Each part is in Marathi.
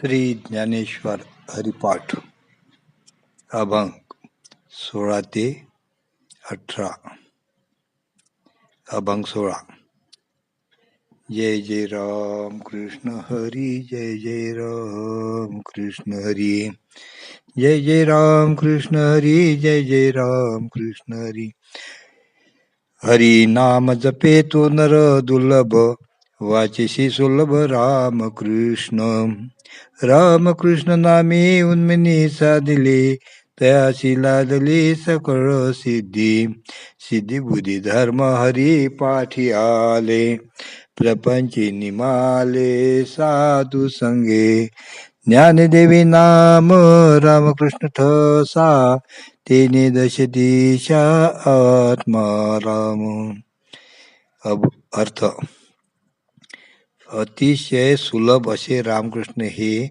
श्री ज्ञानेश्वर हरिपाठ अभंग सोळा ते अठरा. अभंग सोळा. जय जय राम कृष्ण हरी जय जय राम कृष्ण हरी. जय जय राम कृष्ण हरी जय जय राम कृष्ण हरी. हरी नाम जपे तो नर दुर्लभ वाचिशी सुलभ राम कृष्ण राम कृष्ण नामे उन्मिनी साधली तयाशी लादली सकळ सिद्धी. सिद्धी बुद्धी धर्म हरी पाठी आले. प्रपंची निमाले साधू संगे. ज्ञानदेवी नाम रामकृष्ण ठसा तेने दश दिशा आत्मा राम. अब अर्थ. अतिशय सुलभ असे रामकृष्ण हे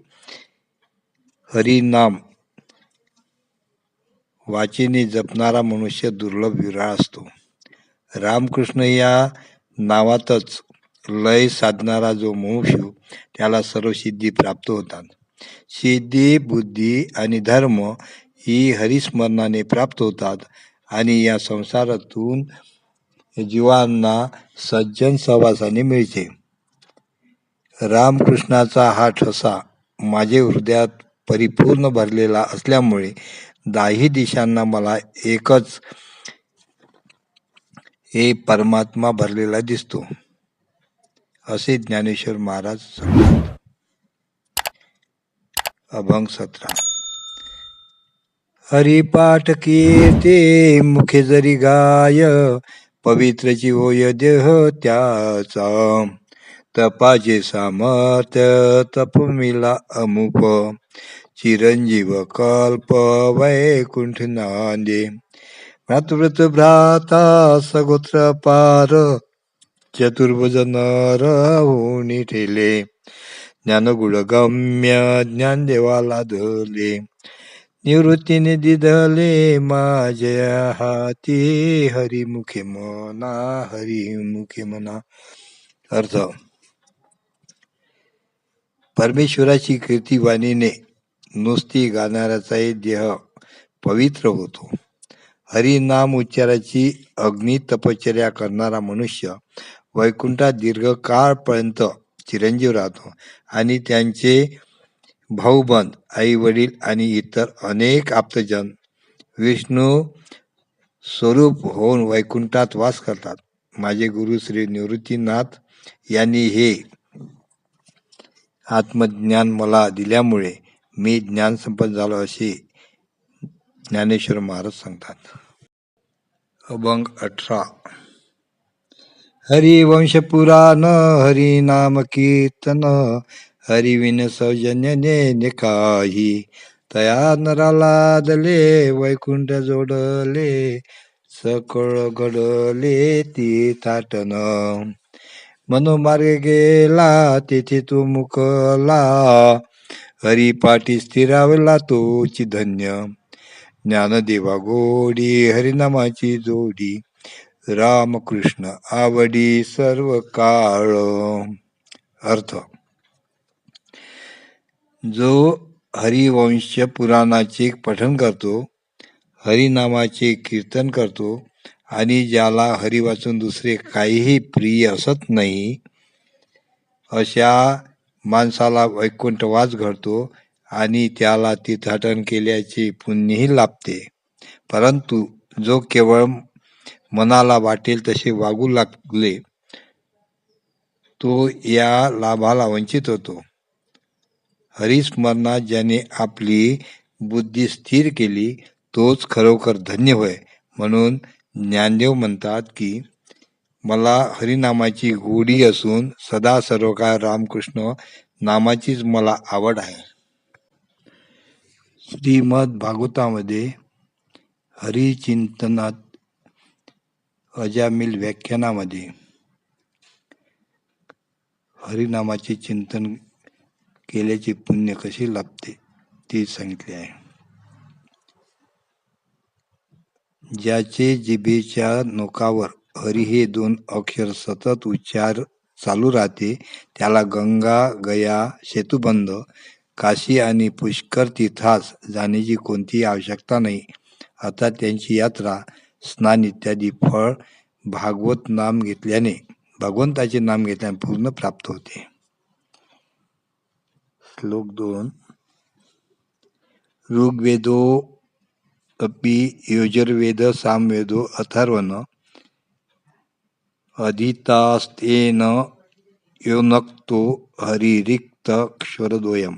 हरिनाम वाचीने जपणारा मनुष्य दुर्लभ विराळ असतो. रामकृष्ण या नावातच लय साधणारा जो मनुष्य त्याला सर्व सिद्धी प्राप्त होतात. सिद्धी बुद्धी आणि धर्म ही हरिस्मरणाने प्राप्त होतात आणि या संसारातून जीवांना सज्जन सहवासाने मिळते. रामकृष्णाचा हा ठसा माझे हृदयात परिपूर्ण भरलेला असल्यामुळे दाही दिशांना मला एकच हे परमात्मा भरलेला दिसतो असे ज्ञानेश्वर महाराज सांगतात. अभंग सतरा. हरिपाठ कीर्ते मुखे जरी गाय पवित्रची होय देह त्याचा. तपाचे सामर्थ्य तपमिला अमुप चिरंजीव कल्प वैकुंठ नांदे मातृत भ्राता सगोत्र पार चतुर्भुज नर होणी ठेले ज्ञानगुळ गम्य ज्ञानदेवाला धरले निवृत्तीने दिदले माझ्या हाती हरिमुखे मना हरिमुखे मना अर्थ परमेश्वराची कीर्तिवाणीने नुसती गाणाऱ्याचाही देह पवित्र होतो. हरिनाम उच्चाराची अग्नी तपश्चर्या करणारा मनुष्य वैकुंठात दीर्घकाळपर्यंत चिरंजीव राहतो आणि त्यांचे भाऊबंद आई वडील आणि इतर अनेक आप्तजन विष्णू स्वरूप होऊन वैकुंठात वास करतात. माझे गुरु श्री निवृत्तीनाथ यांनी हे आत्मज्ञान मला दिल्यामुळे मी ज्ञानसंपन्न झालो असे ज्ञानेश्वर महाराज सांगतात. अभंग अठरा. हरिवंश पुराण हरिनाम कीर्तन हरिविन सौजन्यने काही. तया नराला दले वैकुंठ जोडले सकळ घडले ती थाटन मनोमार्ग गेला तेथे तो मुकला हरिपाठी स्थिरावला तोची धन्य ज्ञानदेवा गोडी हरिनामाची जोडी रामकृष्ण आवडी सर्व काळ अर्थ जो हरिवंश पुराणाचे पठन करतो हरिनामाचे कीर्तन करतो आणि ज्याला हरी वाचून दुसरे काहीही प्रिय असत नाही अशा माणसाला वैकुंठवास घडतो आणि त्याला तीर्थाटन केल्याचे पुण्यही लाभते. परंतु जो केवळ मनाला वाटेल तसे वागू लागले तो या लाभाला वंचित होतो. हरिस्मरणात ज्याने आपली बुद्धी स्थिर केली तोच खरोखर धन्य होय म्हणून ज्ञानदेव म्हणतात की मला हरिनामाची गोडी असून सदा सर्व काळ रामकृष्ण नामाचीच मला आवड आहे. श्रीमद भागवतामध्ये हरिचिंतनात अजामिल व्याख्यानामध्ये हरिनामाचे चिंतन केल्याचे पुण्य कसे लाभते ते सांगितले आहे. ज्याचे जिभेच्या नोकावर हरी हे दोन अक्षर सतत उच्चार चालू राहते त्याला गंगा गया सेतुबंध काशी आणि पुष्कर तीर्थास जाण्याची कोणतीही आवश्यकता नाही. आता त्यांची यात्रा स्नान इत्यादी फळ भागवत नाम घेतल्याने भगवंताचे नाम घेतल्याने पूर्ण प्राप्त होते. श्लोक दोन. ऋग्वेदो अपि यजुर्वेद सामवेदो अथर्वण अधितास्तेन योनक्तो हरिरिक्त क्षरद्वयम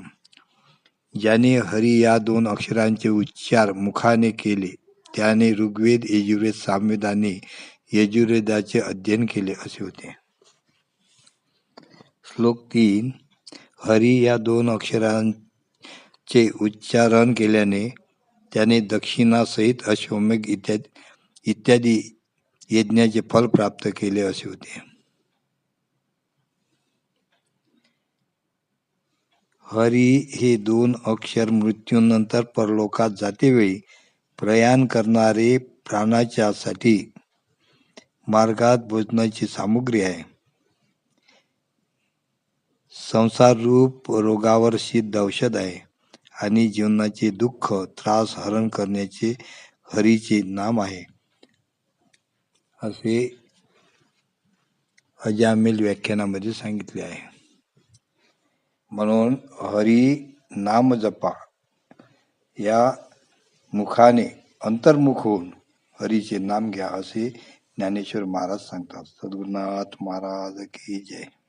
ज्याने हरी या दोन अक्षरांचे उच्चार मुखाने केले त्याने ऋग्वेद यजुर्वेद सामवेदाने यजुर्वेदाचे अध्ययन केले असे होते. श्लोक तीन हरी या दोन अक्षरांचे उच्चारण केल्याने त्याने दक्षिणासहित अश्वमेघ इत्यादी इत्यादी यज्ञाचे फल प्राप्त केले असे होते. हरी हे दोन अक्षर मृत्यूनंतर परलोकात जातेवेळी प्रयाण करणारे प्राणाच्यासाठी मार्गात भोजनाची सामुग्री आहे. संसार रूप रोगावर सिद्ध औषध आहे. आणि जीवनाचे दुःख त्रास हरण करण्याचे हरीचे नाम आहे. असे अजामिल व्याख्यानामध्ये सांगितले आहे. म्हणून हरी नाम जपा. या मुखाने अंतर्मुख होऊन हरीचे नाम घ्या असे ज्ञानेश्वर महाराज सांगतात. सद्गुरुनाथ महाराज की जय.